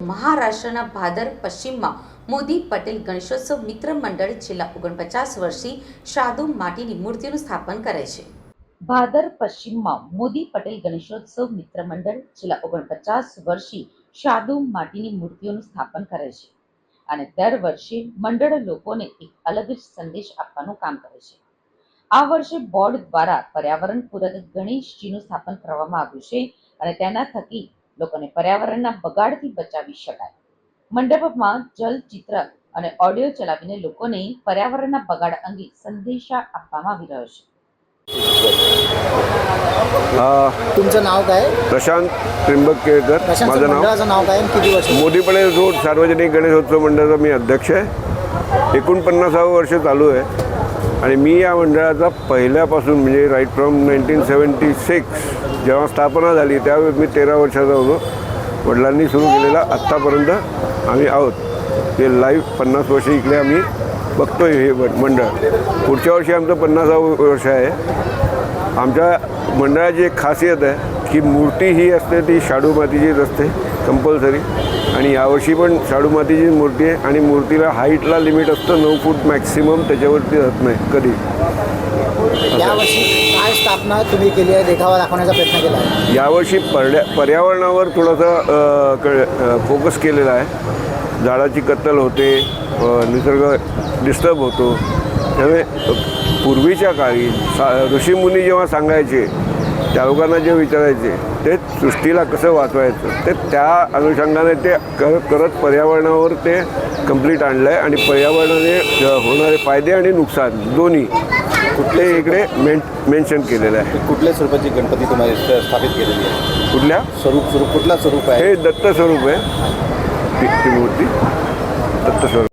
રાષ્ટ્રના ભાદર પશ્ચિમમાં મોદી પટેલ ગણેશોત્સવ મિત્ર મંડળ છેલ્લા ઓગણપચાસ વર્ષથી શાદુ માટીની મૂર્તિઓનું સ્થાપન કરે છે. ભાદર પશ્ચિમમાં મોદી પટેલ ગણેશોત્સવ મિત્ર મંડળ છેલ્લા ઓગણપચાસ વર્ષથી શાદુ માટીની મૂર્તિઓનું સ્થાપન કરે છે અને દર વર્ષે મંડળ લોકોને એક અલગ જ સંદેશ આપવાનું કામ કરે છે. આ વર્ષે બોર્ડ દ્વારા પર્યાવરણ પૂરક ગણેશજીનું સ્થાપન કરવામાં આવ્યું છે અને તેના થકી લોકોને પર્યાવરણના બગાડથી બચાવી શકાય મંડપમાં જલચિત્ર અને ઓડિયો ચલાવીને લોકોને પર્યાવરણના બગાડ અંગે સંદેશા આપવામાં આવી રહ્યો છે अ, तुमचं नाव काय प्रशांत त्र्यंबक केळकर प्रशांत माझं नाव मंडळाचं नाव काय आणि किती वर्ष मोदी पटेल रोड सार्वजनिक गणेशोत्सव मंडळाचा मी अध्यक्ष आहे एकोणपन्नासावं वर्ष चालू आहे आणि मी या मंडळाचा पहिल्यापासून म्हणजे right from nineteen seventy six जेव्हा स्थापना झाली त्यावेळेस मी तेरा वर्षाचा होतो. वडिलांनी सुरू केलेला आत्तापर्यंत आम्ही आहोत. ते लाईव्ह पन्नास वर्ष इकडे आम्ही बघतोय हे मंडळ. पुढच्या वर्षी आमचं पन्नासावं वर्ष आहे. आमच्या मंडळाची एक खासियत आहे की मूर्ती ही असते ती शाडू मातीचीच असते. कंपल्सरी. आणि यावर्षी पण शाडू मातीची मूर्ती आहे आणि मूर्तीला हाईटला लिमिट असतं नऊ फूट मॅक्सिमम त्याच्यावरती जात नाही कधी. यावर्षी काय स्थापना तुम्ही केली आहे देखावा दाखवण्याचा प्रयत्न केला आहे? यावर्षी पर्या पर्यावरणावर थोडासा फोकस केलेला आहे. झाडाची कत्तल होते निसर्ग डिस्टर्ब होतो. त्यामुळे पूर्वीच्या काळी सा ऋषीमुनी जेव्हा सांगायचे त्या लोकांना जे विचारायचे ते सृष्टीला कसं वाचवायचं ते त्या अनुषंगाने ते कर करत पर्यावरणावर ते कंप्लीट आणलं आहे आणि पर्यावरणाने होणारे फायदे आणि नुकसान दोन्ही कुठले इकडे मेन मेन्शन केलेलं आहे. कुठल्या स्वरूपाची गणपती तुम्हाला स्थापित केलेली आहे? कुठल्या? स्वरूप स्वरूप कुठला स्वरूप आहे? हे दत्त स्वरूप आहे. मूर्ती दत्त स्वरूप.